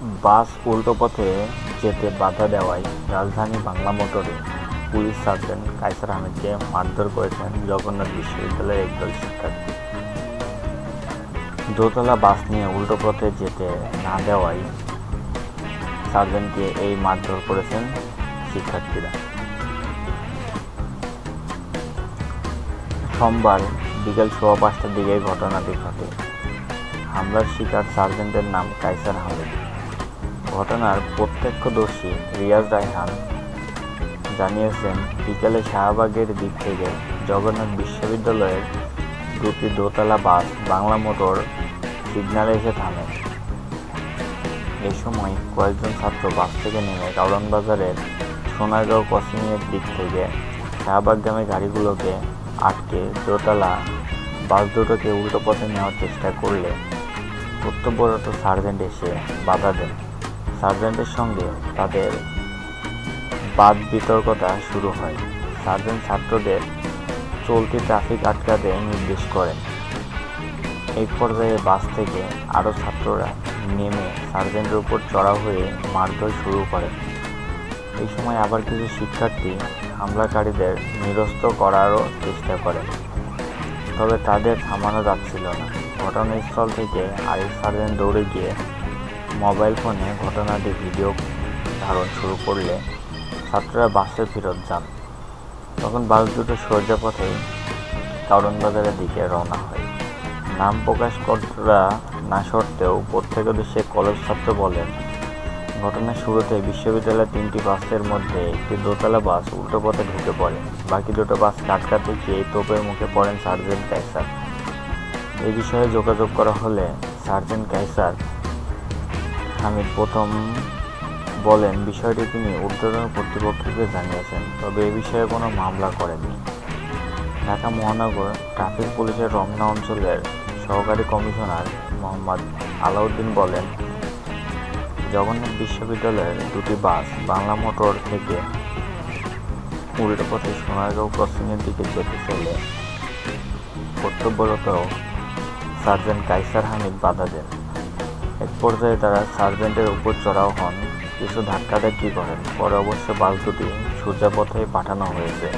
বাস উল্টো পথে যেতে বাধা দেওয়ায় রাজধানী বাংলা মোটরে পুলিশ সার্জেন্ট কায়সার আহমেদকে মারধর করেছেন জগন্নাথ বিশ্ববিদ্যালয়ের একদল শিক্ষার্থী। দোতলা বাস নিয়ে উল্টো পথে যেতে না দেওয়ায় সার্জেন্টকে এই মারধর করেছেন শিক্ষার্থীরা। সোমবার বিকেল সোয়া পাঁচটার দিকে ঘটনাটি ঘটে। হামলার শিকার সার্জেন্টের নাম কাইসার আহমেদ। ঘটনার প্রত্যক্ষদর্শী রিয়াজ রায়হান জানিয়েছেন, বিকেলে শাহবাগের দিক থেকে জগন্নাথ বিশ্ববিদ্যালয়ের দুটি দোতলা বাস বাংলা মোটর সিগনালে এসে থামে। এ সময় কয়েকজন ছাত্র বাস থেকে নেমে কারণ বাজারের সোনারগাঁও ক্রসিংয়ের দিক থেকে শাহবাগ শাহবাগগামী গাড়িগুলোকে আটকে দোতলা বাস দুটোকে উল্টো পথে নেওয়ার চেষ্টা করলে কর্তব্যরত সার্জেন্ট এসে বাধা দেন। সার্জেন্টের সঙ্গে তাদের বাদ বিতর্কতা শুরু হয়। সার্জেন্ট ছাত্রদের চলতি ট্রাফিক আটকাতে নির্দেশ করেন। এক পর্যায়ে বাস থেকে আরও ছাত্ররা নেমে সার্জেন্টের উপর চড়াও হয়ে মারধর শুরু করে। এই সময় আবার কিছু শিক্ষার্থী হামলাকারীদের নিরস্ত করারও চেষ্টা করে। তবে তাদের থামানো যাচ্ছিল না। ঘটনাস্থল থেকে আরেক সার্জেন্ট দৌড়ে গিয়ে মোবাইল ফোনে ঘটনাটি ভিডিও ধারণ শুরু করলে ছাত্ররা বাসে ফেরত যান। তখন বাস দুটো সোজা পথে কারণ বাজারের দিকে রওনা হয়। নাম প্রকাশ করা না সত্ত্বেও প্রত্যক্ষদর্শী কলেজ ছাত্র বলেন ঘটনার শুরুতে বিশ্ববিদ্যালয়ের তিনটি বাসের মধ্যে একটি দোতলা বাস উল্টো পথে ঢুকে পড়ে। বাকি দুটো বাস আটকাতে গিয়ে তোপের মুখে পড়েন সার্জেন্ট কাইসার এই বিষয়ে যোগাযোগ করা হলে সার্জেন্ট কাইসার হামিদ প্রথম বলেন, বিষয়টি তিনি ঊর্ধ্বতন কর্তৃপক্ষকে জানিয়েছেন, তবে এ বিষয়ে কোনো মামলা করেননি। ঢাকা মহানগর ট্রাফিক পুলিশের রমনা অঞ্চলের সহকারী কমিশনার মোহাম্মদ আলাউদ্দিন বলেন, জগন্নাথ বিশ্ববিদ্যালয়ের দুটি বাস বাংলা মোটর থেকে উল্টো পথে সোনারগাঁও ক্রসিংয়ের দিকে যেতে চলে। কর্তব্যরত সার্জেন্ট কাইসার হামিদ বাধা দেন এক পর্যায়ে তারা সার্জেন্টের উপর চড়াও হন, কিছু ধাক্কাধাক্কি করেন। পরে অবশ্য বাস দুটি পাঠানো হয়েছে।